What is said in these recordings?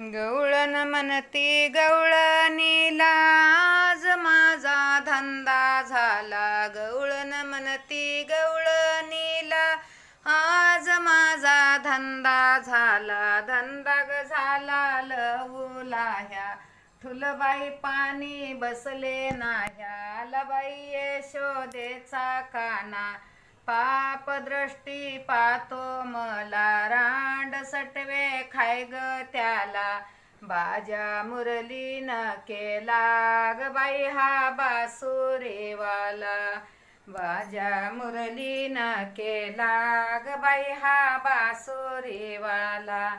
गवळण म्हणती गवळणीला आज माझा धंदा झाला. गवळण म्हणती गवळणीला आज माझा धंदा झाला. धंदा ग झाला लवला ह्या. ठुलबाई पाणी बसले नाह्या लबाई यशोदेचा काना. पाप दृष्टी पातो मला रांड सटवे खाय ग त्याला. बाजा मुरलीन केला ग बाई हा बासुरेवाला. बाजा मुरलीन केला ग बाई हा बासुरेवाला.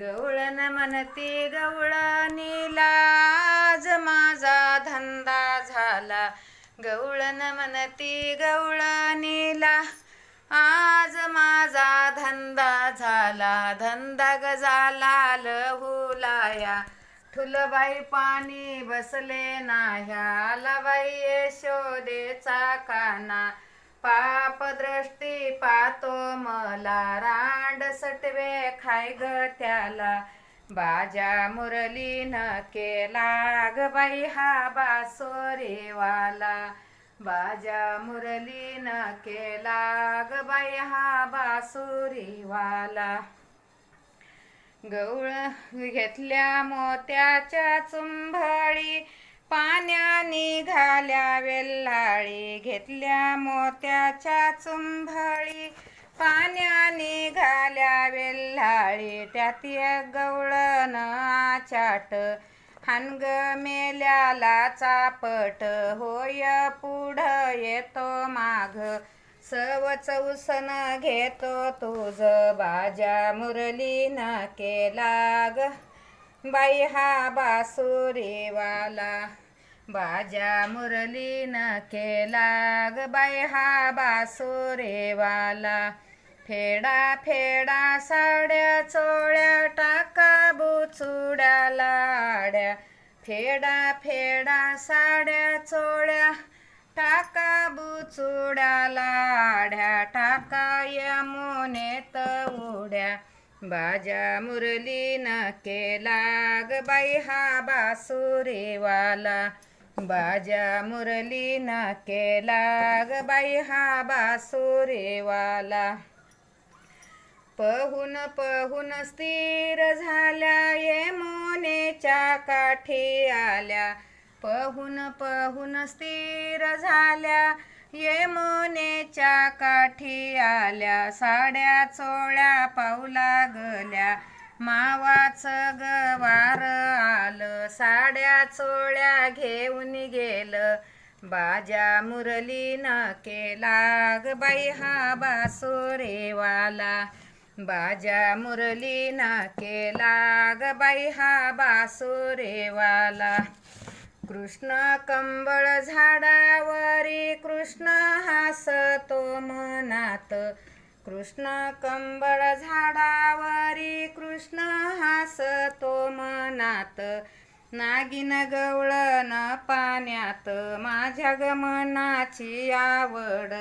गवळण म्हणती गवळणीला आज माझा धंदा झाला. गवळण म्हणती गवळणीला आज माझा धंदा झाला धंदा गजाला झाला लहुलाया ठुलबाई पाणी बसले नाह्या आलाबाई यशोदेचा काना. पाप दृष्टी पातो मला रांड सटवे खाय ग त्याला. बाजा मुरलीन केला ग बाई हा बासोरीवाला. बाजा मुरलीनं केला ग बाई हा बासुरीवाला. गवळ घेतल्या मोत्याच्या चुंभाळी पाण्याने घाल्या वेल्हाळी. घेतल्या मोत्याच्या चुंभाळी पाण्याने घाल्या वेल्हाळी त्यात गवळण आचाट. हानग मेल्याला चापट होय पुढं येतो माघ. सव चौसन घेतो तुझ बाजा मुरली केला ग बाई हा बासुरीवाला बाजा मुरलीन केला ग बाई हा बासुरेवाला फेडा फेडा साड्या चोळ्या टाका बुचुड्या लाड्या. फेडा फेडा साड्या चोळ्या टाका बुचुड्या लाड्या. टाका यमुनेत उड्या. बाजा मुरली न केलाग बाई हा बासुरीवाला. बाजा मुरली न केलाग बाई हा बासुरीवाला. पहून पहून स्थिर झाल्या यमुनेच्या काठी आल्या. पहून पहून स्थिर झाल्या यमुनेच्या काठी आल्या. साड्या चोळ्या पाऊ लागल्या मावाच गवार आलं. साड्या चोळ्या घेऊन गेलं. बाजा मुरलीन केला बाई हा बासुरेवाला. बाजा मुरलीन केला ग बाई हा बासुरेवाला. कृष्ण कंबळ झाडावरी कृष्ण हसतो मनात. कृष्ण कंबळ झाडावरी कृष्ण हसतो मनात. नागिन गवळण पाण्यात माझ्या ग मनाची आवड.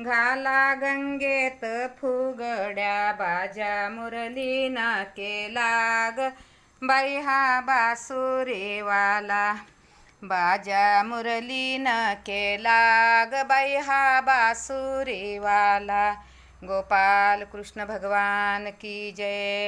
घाला गंगेत फुगड्या बाजा मुरलीन केला ग बाई हा बासुरेवाला बाजा न केला ग बाई हा गोपाल कृष्ण भगवान की जय.